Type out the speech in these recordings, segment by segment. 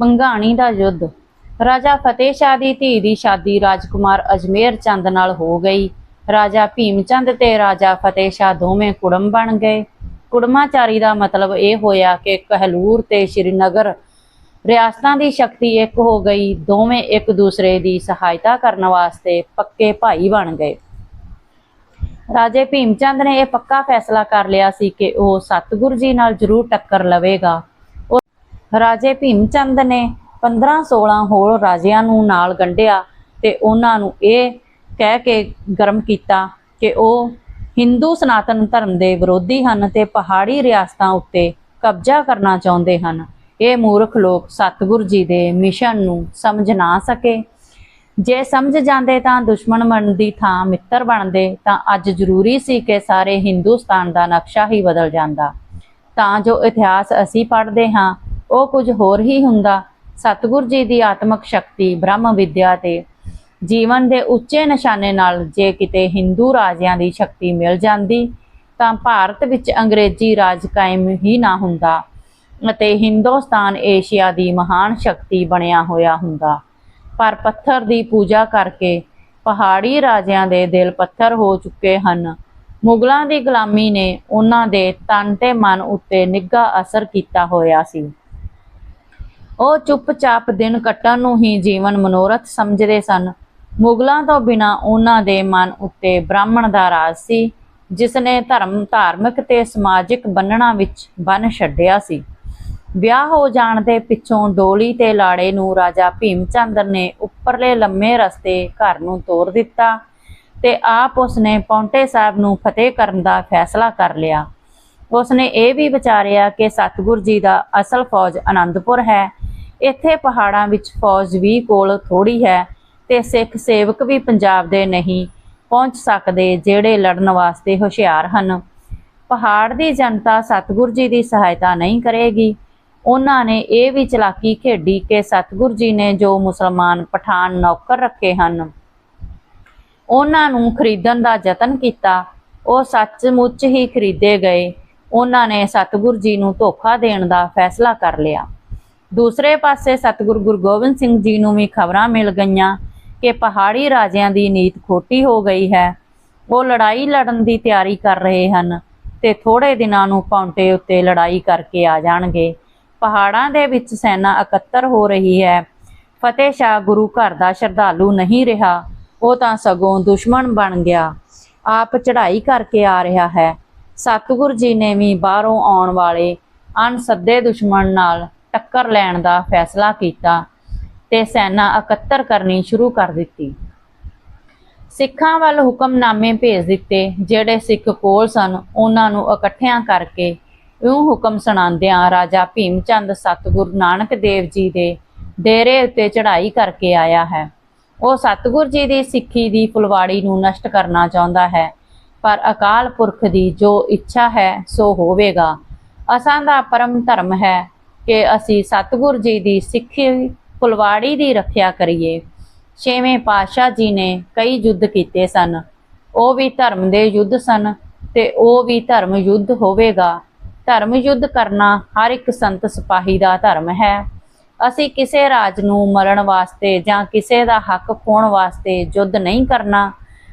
ਪੰਘਾਣੀ ਦਾ ਯੁੱਧ। ਰਾਜਾ ਫਤਿਹ ਸ਼ਾਹ ਦੀ ਧੀ ਦੀ ਸ਼ਾਦੀ ਰਾਜਕੁਮਾਰ ਅਜਮੇਰ ਚੰਦ ਨਾਲ ਹੋ ਗਈ। ਰਾਜਾ ਭੀਮ ਚੰਦ ਤੇ ਰਾਜਾ ਫਤਿਹ ਸ਼ਾਹ ਦੋਵੇਂ ਕੁੜਮ ਬਣ ਗਏ। ਕੁੜਮਾਚਾਰੀ ਦਾ ਮਤਲਬ ਇਹ ਹੋਇਆ ਕਿ ਕਹਿਲੂਰ ਤੇ ਸ਼੍ਰੀਨਗਰ ਰਿਆਸਤਾਂ ਦੀ ਸ਼ਕਤੀ ਇੱਕ ਹੋ ਗਈ। ਦੋਵੇਂ ਇੱਕ ਦੂਸਰੇ ਦੀ ਸਹਾਇਤਾ ਕਰਨ ਵਾਸਤੇ ਪੱਕੇ ਭਾਈ ਬਣ ਗਏ। ਰਾਜੇ ਭੀਮ ਚੰਦ ਨੇ ਇਹ ਪੱਕਾ ਫੈਸਲਾ ਕਰ ਲਿਆ ਸੀ ਕਿ ਉਹ ਸਤਿਗੁਰੂ ਜੀ ਨਾਲ ਜ਼ਰੂਰ ਟੱਕਰ ਲਵੇਗਾ। ਰਾਜੇ ਭੀਮ ਚੰਦ ਨੇ 15 16 ਹੋਰ ਰਾਜਿਆਂ ਨੂੰ ਨਾਲ ਗੰਢਿਆ ਤੇ ਉਹਨਾਂ ਨੂੰ ਇਹ ਕਹਿ ਕੇ ਗਰਮ ਕੀਤਾ ਕਿ ਉਹ ਹਿੰਦੂ ਸਨਾਤਨ ਧਰਮ ਦੇ ਵਿਰੋਧੀ ਹਨ ਤੇ ਪਹਾੜੀ ਰਿਆਸਤਾਂ ਉੱਤੇ ਕਬਜ਼ਾ ਕਰਨਾ ਚਾਹੁੰਦੇ ਹਨ। ਇਹ ਮੂਰਖ ਲੋਕ ਸਤਿਗੁਰੂ ਜੀ ਦੇ ਮਿਸ਼ਨ ਨੂੰ ਸਮਝ ਨਾ ਸਕੇ। ਜੇ ਸਮਝ ਜਾਂਦੇ ਤਾਂ ਦੁਸ਼ਮਣ ਬਣਨ ਦੀ ਥਾਂ ਮਿੱਤਰ ਬਣਦੇ ਤਾਂ ਅੱਜ ਜ਼ਰੂਰੀ ਸੀ ਕਿ ਸਾਰੇ ਹਿੰਦੁਸਤਾਨ ਦਾ ਨਕਸ਼ਾ ਹੀ ਬਦਲ ਜਾਂਦਾ। ਤਾਂ ਜੋ ਇਤਿਹਾਸ ਅਸੀਂ ਪੜ੍ਹਦੇ ਹਾਂ ਉਹ ਕੁਝ ਹੋਰ ਹੀ ਹੁੰਦਾ। ਸਤਿਗੁਰ ਜੀ ਦੀ ਆਤਮਿਕ ਸ਼ਕਤੀ ਬ੍ਰਹਮ ਵਿਦਿਆ ਤੇ ਜੀਵਨ ਦੇ ਉੱਚੇ ਨਿਸ਼ਾਨੇ ਨਾਲ ਜੇ ਕਿਤੇ ਹਿੰਦੂ ਰਾਜਿਆਂ ਦੀ ਸ਼ਕਤੀ ਮਿਲ ਜਾਂਦੀ, ਤਾਂ ਭਾਰਤ ਵਿੱਚ ਅੰਗਰੇਜ਼ੀ ਰਾਜ ਕਾਇਮ ਹੀ ਨਾ ਹੁੰਦਾ ਅਤੇ ਹਿੰਦੁਸਤਾਨ ਏਸ਼ੀਆ ਦੀ ਮਹਾਨ ਸ਼ਕਤੀ ਬਣਿਆ ਹੋਇਆ ਹੁੰਦਾ। ਪਰ ਪੱਥਰ ਦੀ ਪੂਜਾ ਕਰਕੇ ਪਹਾੜੀ ਰਾਜਿਆਂ ਦੇ ਦਿਲ ਪੱਥਰ ਹੋ ਚੁੱਕੇ ਹਨ। ਮੁਗਲਾਂ ਦੀ ਗੁਲਾਮੀ ਨੇ ਉਹਨਾਂ ਦੇ ਤਨ ਤੇ ਮਨ ਉੱਤੇ ਨਿੱਘਾ ਅਸਰ ਕੀਤਾ ਹੋਇਆ ਸੀ। ਉਹ ਚੁੱਪਚਾਪ ਦਿਨ ਕੱਟਣ ਨੂੰ ਹੀ ਜੀਵਨ ਮਨੋਰਥ ਸਮਝਦੇ ਸਨ। ਮੁਗਲਾਂ ਤੋਂ ਬਿਨਾ ਉਹਨਾਂ ਦੇ ਮਨ ਉੱਤੇ ਬ੍ਰਾਹਮਣ ਦਾ ਰਾਜ ਸੀ ਜਿਸ ਨੇ ਧਰਮ, ਧਾਰਮਿਕ ਤੇ ਸਮਾਜਿਕ ਬੰਨਣਾ ਵਿੱਚ ਬੰਨ ਛੱਡਿਆ ਸੀ। ਵਿਆਹ ਹੋ ਜਾਣ ਦੇ ਪਿੱਛੋਂ ਡੋਲੀ ਤੇ ਲਾੜੇ ਨੂੰ ਰਾਜਾ ਭੀਮ ਚੰਦਰ ਨੇ ਉੱਪਰਲੇ ਲੰਮੇ ਰਸਤੇ ਘਰ ਨੂੰ ਤੋਰ ਦਿੱਤਾ ਤੇ ਆਪ ਉਸਨੇ ਪੌਂਟੇ ਸਾਹਿਬ ਨੂੰ ਫਤਿਹ ਕਰਨ ਦਾ ਫੈਸਲਾ ਕਰ ਲਿਆ। ਉਸਨੇ ਇਹ ਵੀ ਵਿਚਾਰਿਆ ਕਿ ਸਤਿਗੁਰੂ ਜੀ ਦਾ ਅਸਲ ਫੌਜ ਆਨੰਦਪੁਰ ਹੈ ਇੱਥੇ ਪਹਾੜਾਂ ਵਿੱਚ ਫੌਜ ਵੀ ਕੋਲ ਥੋੜੀ ਹੈ ਤੇ ਸਿੱਖ ਸੇਵਕ ਵੀ ਪੰਜਾਬ ਦੇ ਨਹੀਂ ਪਹੁੰਚ ਸਕਦੇ ਜਿਹੜੇ ਲੜਨ ਵਾਸਤੇ ਹੁਸ਼ਿਆਰ ਹਨ। ਪਹਾੜ ਦੀ ਜਨਤਾ ਸਤਿਗੁਰੂ ਜੀ ਦੀ ਸਹਾਇਤਾ ਨਹੀਂ ਕਰੇਗੀ। ਉਹਨਾਂ ਨੇ ਇਹ ਵੀ ਚਲਾਕੀ ਖੇਡੀ ਕਿ ਸਤਿਗੁਰੂ ਜੀ ਨੇ ਜੋ ਮੁਸਲਮਾਨ ਪਠਾਨ ਨੌਕਰ ਰੱਖੇ ਹਨ, ਉਹਨਾਂ ਨੂੰ ਖਰੀਦਣ ਦਾ ਯਤਨ ਕੀਤਾ, ਉਹ ਸੱਚਮੁੱਚ ਹੀ ਖਰੀਦੇ ਗਏ। ਉਹਨਾਂ ਨੇ ਸਤਿਗੁਰੂ ਜੀ ਨੂੰ ਧੋਖਾ ਦੇਣ ਦਾ ਫੈਸਲਾ ਕਰ ਲਿਆ। ਦੂਸਰੇ ਪਾਸੇ ਸਤਿਗੁਰੂ ਗੁਰੂ ਗੋਬਿੰਦ ਸਿੰਘ ਜੀ ਨੂੰ ਵੀ ਖਬਰਾਂ ਮਿਲ ਗਈਆਂ ਕਿ ਪਹਾੜੀ ਰਾਜਿਆਂ ਦੀ ਨੀਤ ਖੋਟੀ ਹੋ ਗਈ ਹੈ। ਉਹ ਲੜਾਈ ਲੜਨ ਦੀ ਤਿਆਰੀ ਕਰ ਰਹੇ ਹਨ ਤੇ ਥੋੜੇ ਦਿਨਾਂ ਨੂੰ ਪੌਂਟੇ ਉੱਤੇ ਲੜਾਈ ਕਰਕੇ ਆ ਜਾਣਗੇ। ਪਹਾੜਾਂ ਦੇ ਵਿੱਚ ਸੈਨਾ ਇਕੱਤਰ ਹੋ ਰਹੀ ਹੈ। ਫਤਿਹ ਸ਼ਾਹ ਗੁਰੂ ਘਰ ਦਾ ਸ਼ਰਧਾਲੂ ਨਹੀਂ ਰਿਹਾ, ਉਹ ਤਾਂ ਸਗੋਂ ਦੁਸ਼ਮਣ ਬਣ ਗਿਆ। ਆਪ ਚੜ੍ਹਾਈ ਕਰਕੇ ਆ ਰਿਹਾ ਹੈ। ਸਤਿਗੁਰੂ ਜੀ ਨੇ ਵੀ ਬਾਹਰੋਂ ਆਉਣ ਵਾਲੇ ਅਣਸੱਦੇ ਦੁਸ਼ਮਣ ਨਾਲ ਟੱਕਰ ਲੈਣ ਦਾ ਫੈਸਲਾ ਕੀਤਾ ਤੇ ਸੈਨਾ ਇਕੱਤਰ ਕਰਨੀ ਸ਼ੁਰੂ ਕਰ ਦਿੱਤੀ। ਸਿੱਖਾਂ ਵੱਲ ਹੁਕਮਨਾਮੇ ਭੇਜ ਦਿੱਤੇ, ਜਿਹੜੇ ਸਿੱਖ ਕੋਲ ਸਨ, ਉਹਨਾਂ ਨੂੰ ਇਕੱਠਿਆਂ ਕਰਕੇ ਇਉਂ ਹੁਕਮ ਸੁਣਾਉਂਦਿਆਂ ਰਾਜਾ ਭੀਮ ਚੰਦ ਸਤਿਗੁਰੂ ਨਾਨਕ ਦੇਵ ਜੀ ਦੇ ਡੇਰੇ ਉੱਤੇ ਚੜ੍ਹਾਈ ਕਰਕੇ ਆਇਆ ਹੈ। ਉਹ ਸਤਿਗੁਰੂ ਜੀ ਦੀ ਸਿੱਖੀ ਦੀ ਫੁਲਵਾੜੀ ਨੂੰ ਨਸ਼ਟ ਕਰਨਾ ਚਾਹੁੰਦਾ ਹੈ, ਪਰ ਅਕਾਲ ਪੁਰਖ ਦੀ ਜੋ ਇੱਛਾ ਹੈ, ਸੋ ਹੋਵੇਗਾ। ਅਸਾਂ ਦਾ ਪਰਮ ਧਰਮ ਹੈ ਕਿ ਅਸੀਂ ਸਤਿਗੁਰ ਜੀ ਦੀ ਸਿੱਖੀ, ਫੁਲਵਾੜੀ ਦੀ ਰੱਖਿਆ ਕਰੀਏ। ਛੇਵੇਂ ਪਾਤਸ਼ਾਹ ਜੀ ਨੇ ਕਈ ਯੁੱਧ ਕੀਤੇ ਸਨ। ਉਹ ਵੀ ਧਰਮ ਦੇ ਯੁੱਧ ਸਨ ਤੇ ਉਹ ਵੀ ਧਰਮ ਯੁੱਧ ਹੋਵੇਗਾ। ਧਰਮ ਯੁੱਧ ਕਰਨਾ ਹਰ ਇੱਕ ਸੰਤ ਸਿਪਾਹੀ ਦਾ ਧਰਮ ਹੈ। ਅਸੀਂ ਕਿਸੇ ਰਾਜ ਨੂੰ ਮਰਨ ਵਾਸਤੇ ਜਾਂ ਕਿਸੇ ਦਾ ਹੱਕ ਖੋਣ ਵਾਸਤੇ ਯੁੱਧ ਨਹੀਂ ਕਰਨਾ।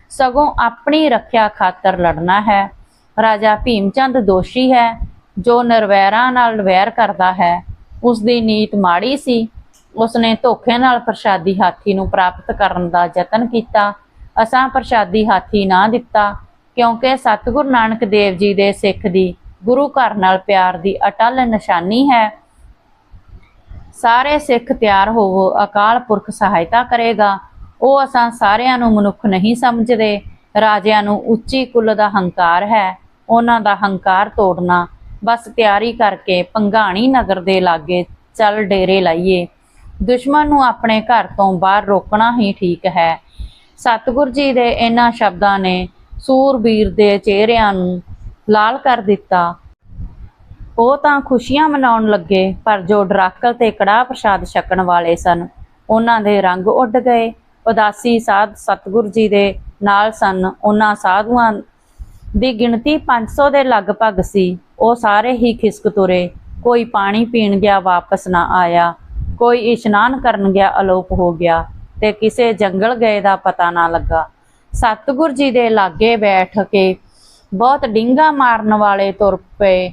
ਸਗੋਂ ਆਪਣੀ ਰੱਖਿਆ ਖਾਤਰ ਲੜਨਾ ਹੈ। ਰਾਜਾ ਭੀਮ ਚੰਦ ਦੋਸ਼ੀ ਹੈ। ਜੋ ਨਿਰਵੈਰਾਂ ਨਾਲ ਵੈਰ ਕਰਦਾ ਹੈ ਉਸ ਦੀ ਨੀਤ ਮਾੜੀ ਸੀ। ਉਸਨੇ ਧੋਖੇ ਨਾਲ ਪ੍ਰਸ਼ਾਦੀ ਹਾਥੀ ਨੂੰ ਪ੍ਰਾਪਤ ਕਰਨ ਦਾ ਯਤਨ ਕੀਤਾ। ਅਸਾਂ ਪ੍ਰਸ਼ਾਦੀ ਹਾਥੀ ਨਾ ਦਿੱਤਾ, ਕਿਉਂਕਿ ਸਤਿਗੁਰੂ ਨਾਨਕ ਦੇਵ ਜੀ ਦੇ ਸਿੱਖ ਦੀ ਗੁਰੂ ਘਰ ਨਾਲ ਪਿਆਰ ਦੀ ਅਟਲ ਨਿਸ਼ਾਨੀ ਹੈ। ਸਾਰੇ ਸਿੱਖ ਤਿਆਰ ਹੋਵੋ, ਅਕਾਲ ਪੁਰਖ ਸਹਾਇਤਾ ਕਰੇਗਾ। ਉਹ ਅਸਾਂ ਸਾਰਿਆਂ ਨੂੰ ਮਨੁੱਖ ਨਹੀਂ ਸਮਝਦੇ। ਰਾਜਿਆਂ ਨੂੰ ਉੱਚੀ ਕੁੱਲ ਦਾ ਹੰਕਾਰ ਹੈ। ਉਹਨਾਂ ਦਾ ਹੰਕਾਰ ਤੋੜਨਾ ਬਸ ਤਿਆਰੀ ਕਰਕੇ ਪੰਘਾਣੀ ਨਗਰ ਦੇ ਲਾਗੇ ਚੱਲ ਡੇਰੇ ਲਾਈਏ। ਦੁਸ਼ਮਣ ਨੂੰ ਆਪਣੇ ਘਰ ਤੋਂ ਬਾਹਰ ਰੋਕਣਾ ਹੀ ਠੀਕ ਹੈ। ਸਤਿਗੁਰ ਜੀ ਦੇ ਇਹਨਾਂ ਸ਼ਬਦਾਂ ਨੇ ਸੂਰਬੀਰ ਦੇ ਚਿਹਰਿਆਂ ਨੂੰ ਲਾਲ ਕਰ ਦਿੱਤਾ। ਉਹ ਤਾਂ ਖੁਸ਼ੀਆਂ ਮਨਾਉਣ ਲੱਗੇ, ਪਰ ਜੋ ਡਰਾਕਲ ਤੇ ਕੜਾਹ ਪ੍ਰਸ਼ਾਦ ਛਕਣ ਵਾਲੇ ਸਨ, ਉਹਨਾਂ ਦੇ ਰੰਗ ਉੱਡ ਗਏ। ਉਦਾਸੀ ਸਾਧ ਸਤਿਗੁਰੂ ਜੀ ਦੇ ਨਾਲ ਸਨ। ਉਹਨਾਂ ਸਾਧੂਆਂ ਦੀ ਗਿਣਤੀ 500 ਦੇ ਲਗਭਗ ਸੀ। ਉਹ ਸਾਰੇ ਹੀ ਖਿਸਕ ਤੁਰੇ। ਕੋਈ ਪਾਣੀ ਪੀਣ ਗਿਆ, ਵਾਪਸ ਨਾ ਆਇਆ। ਕੋਈ ਇਸ਼ਨਾਨ ਕਰਨ ਗਿਆ, ਅਲੋਪ ਹੋ ਗਿਆ ਤੇ ਕਿਸੇ ਜੰਗਲ ਗਏ ਦਾ ਪਤਾ ਨਾ ਲੱਗਾ। ਸਤਿਗੁਰ ਜੀ ਦੇ ਲਾਗੇ ਬੈਠ ਕੇ ਬਹੁਤ ਡਿੰਗਾ ਮਾਰਨ ਵਾਲੇ ਤੁਰ ਪਏ।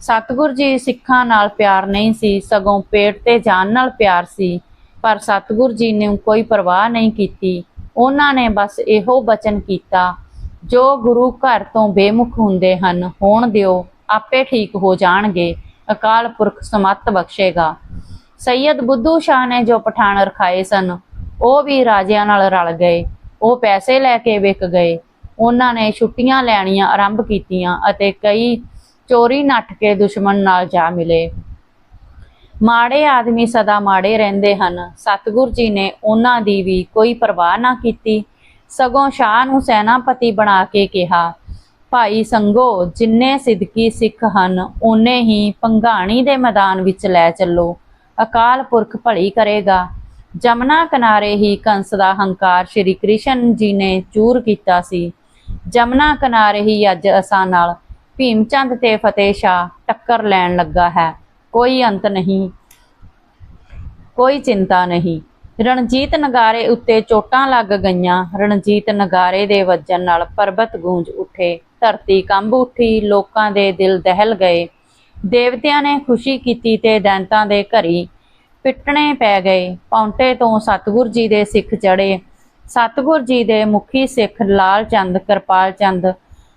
ਸਤਿਗੁਰ ਜੀ ਸਿੱਖਾਂ ਨਾਲ ਪਿਆਰ ਨਹੀਂ ਸੀ, ਸਗੋਂ ਪੇਟ ਤੇ ਜਾਨ ਨਾਲ ਪਿਆਰ ਸੀ। ਪਰ ਸਤਿਗੁਰ ਜੀ ਨੇ ਕੋਈ ਪਰਵਾਹ ਨਹੀਂ ਕੀਤੀ। ਉਹਨਾਂ ਨੇ ਬਸ ਇਹੋ ਬਚਨ ਕੀਤਾ, ਜੋ ਗੁਰੂ ਘਰ ਤੋਂ ਬੇਮੁਖ ਹੁੰਦੇ ਹਨ, ਹੋਣ ਦਿਓ। ਆਪੇ ਠੀਕ ਹੋ ਜਾਣਗੇ, ਅਕਾਲ ਪੁਰਖ ਸਮੱਤ ਬਖਸ਼ੇਗਾ। ਸੈਯਦ ਬੁੱਧੂ ਸ਼ਾਹ ਨੇ ਜੋ ਪਠਾਨ ਰਖਾਏ ਸਨ, ਉਹ ਵੀ ਰਾਜਿਆਂ ਨਾਲ ਰਲ ਗਏ, ਉਹ ਪੈਸੇ ਲੈ ਕੇ ਵਿਕ ਗਏ। ਉਹਨਾਂ ਨੇ ਛੁੱਟੀਆਂ ਲੈਣੀਆਂ ਆਰੰਭ ਕੀਤੀਆਂ ਅਤੇ ਕਈ ਚੋਰੀ ਨੱਠ ਕੇ ਦੁਸ਼ਮਣ ਨਾਲ ਜਾ ਮਿਲੇ। ਮਾੜੇ ਆਦਮੀ ਸਦਾ ਮਾੜੇ ਰਹਿੰਦੇ ਹਨ। ਸਤਿਗੁਰ ਜੀ ਨੇ ਉਹਨਾਂ ਦੀ ਵੀ ਕੋਈ ਪਰਵਾਹ ਨਾ ਕੀਤੀ। ਸਗੋਂ ਸ਼ਾਹ ਨੂੰ ਸੈਨਾਪਤੀ ਬਣਾ ਕੇ ਕਿਹਾ ਭਾਈ ਸੰਗੋ, ਜਿੰਨੇ ਸਿੱਧਕੀ ਸਿੱਖ ਹਨ, ਓਨੇ ਹੀ ਪੰਘਾਣੀ ਦੇ ਮੈਦਾਨ ਵਿੱਚ ਲੈ ਚੱਲੋ। ਅਕਾਲ ਪੁਰਖ ਭਲੀ ਕਰੇਗਾ। ਜਮਨਾ ਕਿਨਾਰੇ ਹੀ ਕੰਸ ਦਾ ਹੰਕਾਰ ਸ਼੍ਰੀ ਕ੍ਰਿਸ਼ਨ ਜੀ ਨੇ ਚੂਰ ਕੀਤਾ ਸੀ। ਜਮਨਾ ਕਿਨਾਰੇ ਹੀ ਅੱਜ ਅਸਾਂ ਨਾਲ ਭੀਮ ਚੰਦ ਤੇ ਫਤਿਹ ਸ਼ਾਹ ਟੱਕਰ ਲੈਣ ਲੱਗਾ ਹੈ। ਕੋਈ ਅੰਤ ਨਹੀਂ, ਕੋਈ ਚਿੰਤਾ ਨਹੀਂ। ਰਣਜੀਤ ਨਗਾਰੇ ਉੱਤੇ ਚੋਟਾਂ ਲੱਗ ਗਈਆਂ। ਰਣਜੀਤ ਨਗਾਰੇ ਦੇ ਵੱਜਣ ਨਾਲ ਪਰਬਤ ਗੂੰਜ ਉੱਠੇ। ਧਰਤੀ ਕੰਬ ਉੱਠੀ, ਲੋਕਾਂ ਦੇ ਦਿਲ ਦਹਿਲ ਗਏ। ਦੇਵਤਿਆਂ ਨੇ ਖੁਸ਼ੀ ਕੀਤੀ ਤੇ ਦੈਂਤਾਂ ਦੇ ਘਰੀ ਪਿੱਟਣੇ ਪੈ ਗਏ। ਪੌਂਟੇ ਤੋਂ ਸਤਿਗੁਰ ਜੀ ਦੇ ਸਿੱਖ ਚੜੇ ਸਤਿਗੁਰ ਜੀ ਦੇ ਮੁਖੀ ਸਿੱਖ ਲਾਲ ਚੰਦ, ਕਿਰਪਾਲ ਚੰਦ,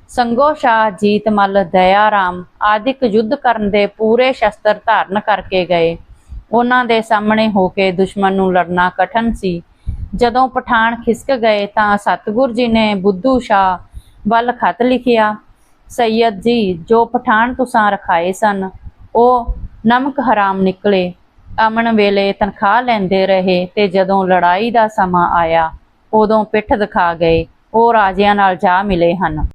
ਸੰਗੋ ਸ਼ਾਹ ਜੀਤਮਲ ਦਇਆਰਾਮ ਆਦਿਕ ਯੁੱਧ ਕਰਨ ਦੇ ਪੂਰੇ ਸ਼ਸਤਰ ਧਾਰਨ ਕਰਕੇ ਗਏ। ਉਹਨਾਂ ਦੇ ਸਾਹਮਣੇ ਹੋ ਕੇ ਦੁਸ਼ਮਣ ਨੂੰ ਲੜਨਾ ਕਠਨ ਸੀ। ਜਦੋਂ ਪਠਾਨ ਖਿਸਕ ਗਏ ਤਾਂ ਸਤਿਗੁਰ ਜੀ ਨੇ ਬੁੱਧੂ ਸ਼ਾਹ ਵੱਲ ਖਤ ਲਿਖਿਆ, ਸੈਯਦ ਜੀ, ਜੋ ਪਠਾਨ ਤੁਸਾਂ ਰਖਾਏ ਸਨ, ਉਹ ਨਮਕ ਹਰਾਮ ਨਿਕਲੇ। ਅਮਨ ਵੇਲੇ ਤਨਖਾਹ ਲੈਂਦੇ ਰਹੇ ਤੇ ਜਦੋਂ ਲੜਾਈ ਦਾ ਸਮਾਂ ਆਇਆ, ਉਦੋਂ ਪਿੱਠ ਦਿਖਾ ਗਏ, ਉਹ ਰਾਜਿਆਂ ਨਾਲ ਜਾ ਮਿਲੇ ਹਨ।